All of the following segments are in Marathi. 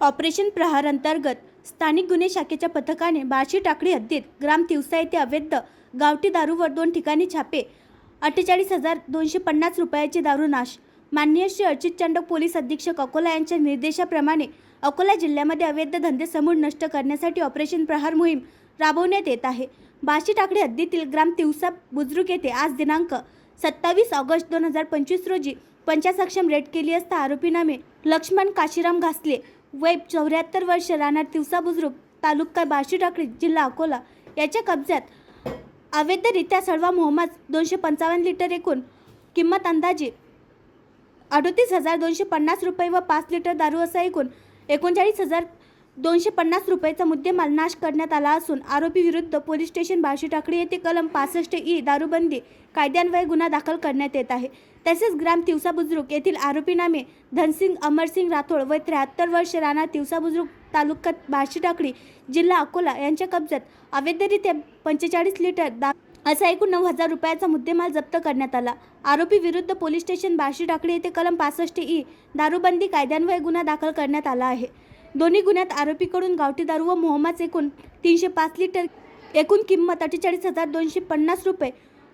ऑपरेशन प्रहार अंतर्गत स्थानिक गुन्हे शाखेच्या पथकाने बार्शी टाकळी हद्दीत ग्राम तिवसा येथे अवैध गावठी दारूवर दोन ठिकाणी छापे अठ्ठेचाळीस हजार दोनशे पन्नास रुपयाचे दारू नाश. माननीय श्री अर्चित चंडक पोलीस अधीक्षक अकोला यांच्या निर्देशाप्रमाणे अकोला जिल्ह्यामध्ये अवैध धंदे समूळ नष्ट करण्यासाठी ऑपरेशन प्रहार मोहीम राबवण्यात येत आहे. बार्शी टाकळी हद्दीतील ग्राम तिवसा बुद्रुक येथे आज दिनांक सत्तावीस ऑगस्ट दोन हजार पंचवीस रोजी पंचासक्षम रेड केली असता आरोपी नामे लक्ष्मण काशीराम घासले वय चौऱ्याहत्तर वर्ष राहणार तिवसा बुजुर्ग तालुका बार्शी टाकळी जिल्हा अकोला. याच्या कब्जात अवैधरित्या सळवा मोहम्मद दोनशे पंचावन्न लिटर एकूण किंमत अंदाजे अडोतीस हजार दोनशे पन्नास रुपये व पाच लिटर दारू असा एकूण एकोणचाळीस हजार दोनशे पन्नास रुपयाचा मुद्देमाल नाश करण्यात आला असून आरोपी विरुद्ध पोलीस स्टेशन बार्शी टाकळी येथे कलम पासष्ट ई दारूबंदी कायद्यान्वये गुन्हा दाखल करण्यात येत आहे. तसेच ग्राम तिवसा बुजुर्ग येथील आरोपी नामे धनसिंग अमरसिंग राठोड वय त्र्याहत्तर वर्ष राणा तिवसा बुजुर्ग तालुक्यात बार्शी टाकळी जिल्हा अकोला यांच्या कब्जात अवैधरित्या पंचेचाळीस लिटर दा असा एकूण नऊ हजार रुपयाचा मुद्देमाल जप्त करण्यात आला. आरोपी विरुद्ध पोलीस स्टेशन बार्शी टाकळी येथे कलम पासष्ट ई दारूबंदी कायद्यान्वये गुन्हा दाखल करण्यात आला आहे. दोन्ही गुन्ह्यात आरोपीकडून गावठी दारू व मोहम्मद एकूण तीनशे पाच लिटर एकूण किंमत अठ्ठेचाळीस हजार दोनशे पन्नास रुपये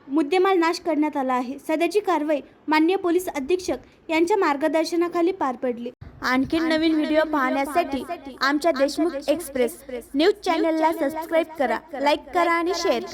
मुद्देमाल नाश करण्यात आला आहे. सध्याची कारवाई मान्य पोलीस अधीक्षक यांच्या मार्गदर्शनाखाली पार पडली. आणखी नवीन व्हिडिओ पाहण्यासाठी आमच्या देशमुख एक्सप्रेस न्यूज चॅनलला सबस्क्राईब करा लाईक करा आणि शेअर करा.